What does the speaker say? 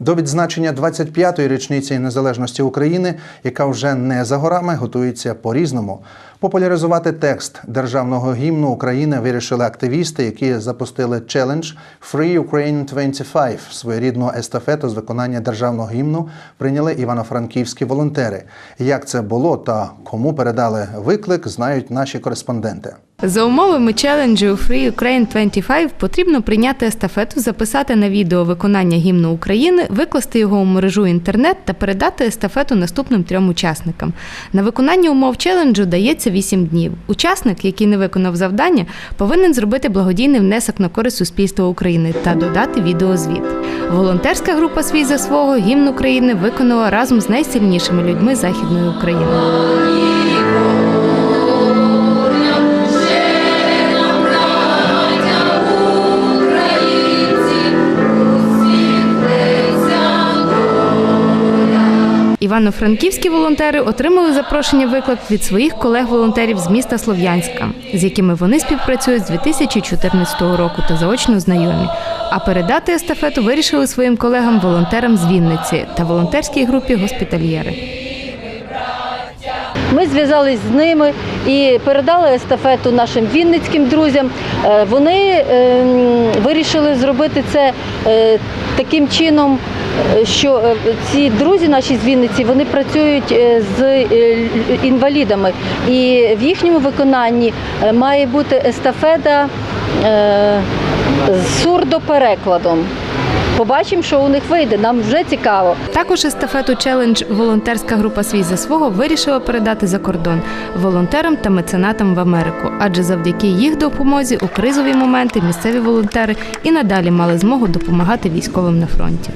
До відзначення 25-ї річниці незалежності України, яка вже не за горами, готується по-різному. Популяризувати текст державного гімну України вирішили активісти, які запустили челендж Free Ukraine 25. Своєрідну естафету з виконання державного гімну прийняли івано-франківські волонтери. Як це було та кому передали виклик, знають наші кореспонденти. За умовами челенджу Free Ukraine 25 потрібно прийняти естафету, записати на відео виконання гімну України, викласти його у мережу інтернет та передати естафету наступним трьом учасникам. На виконання умов челенджу дається 8 днів. Учасник, який не виконав завдання, повинен зробити благодійний внесок на користь суспільства України та додати відеозвіт. Волонтерська група Свій за свого гімн України виконала разом з найсильнішими людьми Західної України. Івано-франківські волонтери отримали запрошення виклик від своїх колег-волонтерів з міста Слов'янська, з якими вони співпрацюють з 2014 року та заочно знайомі. А передати естафету вирішили своїм колегам-волонтерам з Вінниці та волонтерській групі Госпітальєри. Ми зв'язались з ними і передали естафету нашим вінницьким друзям. Е, Вони ем, вирішили зробити це е, таким чином, що е, ці друзі наші з Вінниці вони працюють е, з е, інвалідами, і в їхньому виконанні е, має бути естафета е, з сурдоперекладом. Побачимо, що у них вийде. Нам вже цікаво. Також естафету челендж волонтерська група свій за свого вирішила передати за кордон волонтерам та меценатам в Америку, адже завдяки їх допомозі у кризові моменти місцеві волонтери і надалі мали змогу допомагати військовим на фронті.